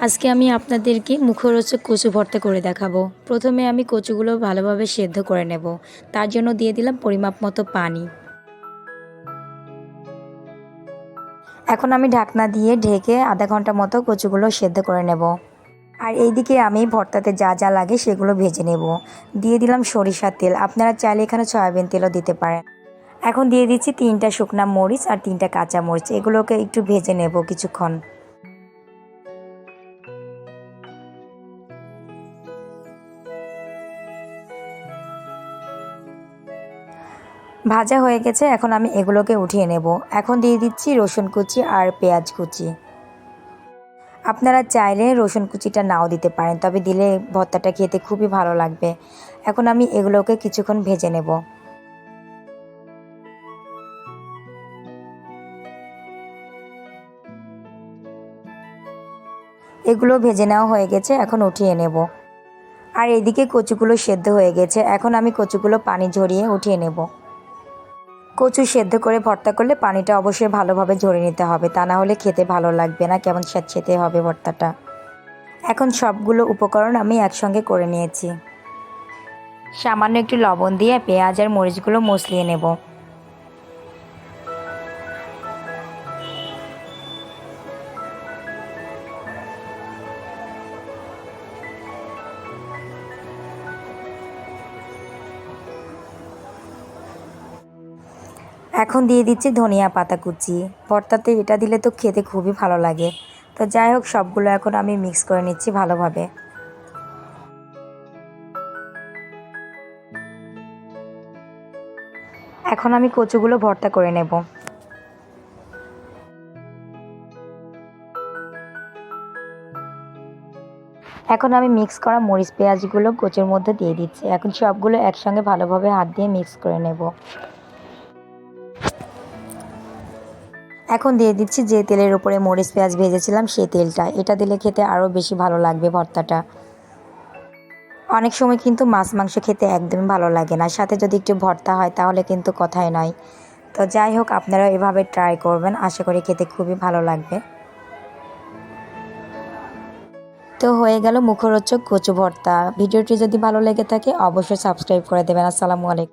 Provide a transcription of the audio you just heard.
আজকে আমি আপনাদেরকে মুখরোচক কচু ভর্তা করে দেখাবো। প্রথমে আমি কচুগুলো ভালোভাবে সেদ্ধ করে নেব। তার জন্য দিয়ে দিলাম পরিমাপ মতো পানি। এখন আমি ঢাকনা দিয়ে ঢেকে আধা ঘণ্টা মতো কচুগুলো সেদ্ধ করে নেব। আর এইদিকে আমি ভর্তাতে যা যা লাগে সেগুলো ভেজে নেব। দিয়ে দিলাম সরিষার তেল। আপনারা চাইলে এখানে সয়াবিন তেলও দিতে পারেন। এখন দিয়ে দিচ্ছি তিনটা শুকনা মরিচ আর তিনটা কাঁচা মরিচ। এগুলোকে একটু ভেজে নেব কিছুক্ষণ। ভাজা হয়ে গেছে, এখন আমি এগুলোকে উঠিয়ে নেব। এখন দিয়ে দিচ্ছি রসুন কুচি আর পেঁয়াজ কুচি। আপনারা চাইলে রসুন কুচিটা নাও দিতে পারেন, তবে দিলে ভর্তাটা খেতে খুবই ভালো লাগবে। এখন আমি এগুলোকে কিছুক্ষণ ভেজে নেব। এগুলো ভেজে নেওয়া হয়ে গেছে, এখন উঠিয়ে নেব। আর এদিকে কচুগুলো সেদ্ধ হয়ে গেছে, এখন আমি কচুগুলো পানি ঝরিয়ে উঠিয়ে নেব। কচু সেদ্ধ করে ভর্তা করলে পানিটা অবশ্যই ভালোভাবে ঝরে নিতে হবে। তা না হলে খেতে ভালো লাগবে না, কেমন স্যাঁতসেঁতে হবে ভর্তাটা। এখন সবগুলো উপকরণ আমি একসঙ্গে করে নিয়েছি। সামান্য একটু লবণ দিয়ে পেঁয়াজ আর মরিচগুলো মসলিয়ে নেব। এখন দিয়ে দিচ্ছি ধনিয়া পাতা কুচি। ভর্তাতে এটা দিলে তো খেতে খুবই ভালো লাগে। তো যাই হোক, সবগুলো এখন আমি মিক্স করে নিচ্ছি ভালোভাবে। এখন আমি কচুগুলো ভর্তা করে নেব। এখন আমি মিক্স করা মরিচ পেঁয়াজগুলো কচুর মধ্যে দিয়ে দিচ্ছি। এখন সবগুলো একসঙ্গে ভালোভাবে হাত দিয়ে মিক্স করে নেব। এখন দিয়ে দিচ্ছি যে তেলের উপরে মরিচ, পেঁয়াজ ভেজেছিলাম সেই তেলটা। এটা দিলে খেতে আরও বেশি ভালো লাগবে ভর্তাটা। অনেক সময় কিন্তু মাছ, মাংস খেতে একদমই ভালো লাগে না। সাথে যদি একটু ভর্তা হয় তাহলে কিন্তু কথাই নয়। তো যাই হোক আপনারা এভাবে ট্রাই করবেন। আশা করি খেতে খুবই ভালো লাগবে। তো হয়ে গেল মুখরোচক কচু ভর্তা। ভিডিওটি যদি ভালো লেগে থাকে, অবশ্যই সাবস্ক্রাইব করে দেবেন। আসসালামু আলাইকুম।